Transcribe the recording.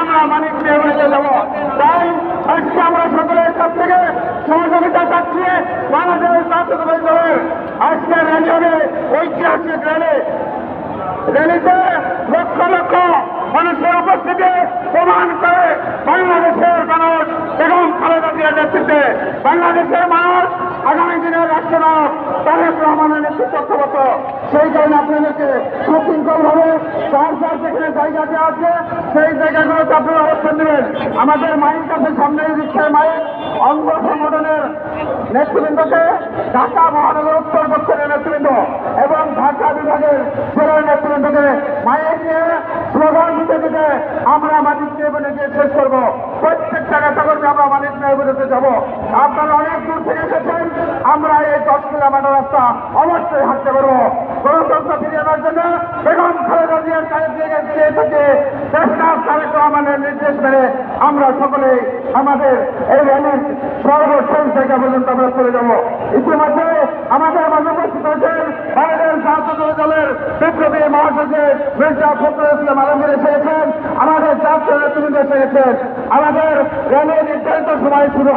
আমরা মানিক বেড়ে যাব। তাই আজকে আমরা সকলের কাছ থেকে সহযোগিতা চাচ্ছি বাংলাদেশের জাতীয় দলের আজকের র্যালি ঐতিহাসিক র্যালি। র্যালিতে লক্ষ লক্ষ মানুষের উপস্থিতি প্রমাণ করে বাংলাদেশের মানুষ এবং খালেদা জিয়ার নেতৃত্বে বাংলাদেশের মানুষ আগামী দিনের রাষ্ট্রনায়ক তারেক রহমানের নেতৃত্ব সেই কারণে আপনাদেরকে সুশৃঙ্খল ভাবে চার চার যেখানে জায়গাতে আছে। সেই জায়গাগুলোতে আপনারা অবস্থান নেবেন। আমাদের মাইক কাছে সামনে দিচ্ছে মাইক। অঙ্গ সংগঠনের নেতৃবৃন্দকে ঢাকা মহানগর উত্তর দক্ষিণের নেতৃবৃন্দ এবং ঢাকা বিভাগের জেলার নেতৃবৃন্দকে মাইক নিয়ে স্লোগান দিতে দিতে আমরা মালিক নিয়ে গিয়ে শেষ করব। প্রত্যেকটা নেতা কর্মী আমরা মালিক নিয়ে বেরোতে যাব। আপনারা অনেক দূর থেকে এসেছেন। আমরা এই দশ কিলোমিটার রাস্তা অবশ্যই হাঁটতে পারব। আমরা সকলে আমাদের এই র্যালির সর্বশেষ জায়গা পর্যন্ত আমরা চলে যাব। ইতিমধ্যে আমাদের উপস্থিত হয়েছেন আমাদের জাতীয় দলের বিপ্লবী মহাসচিব মির্জা ফখরুল ইসলাম আলমগীর এসেছেন আমাদের জাতীয় নেতৃবৃন্দ এসে গেছেন। আমাদের র্যালি নির্ধারিত সময় শুরু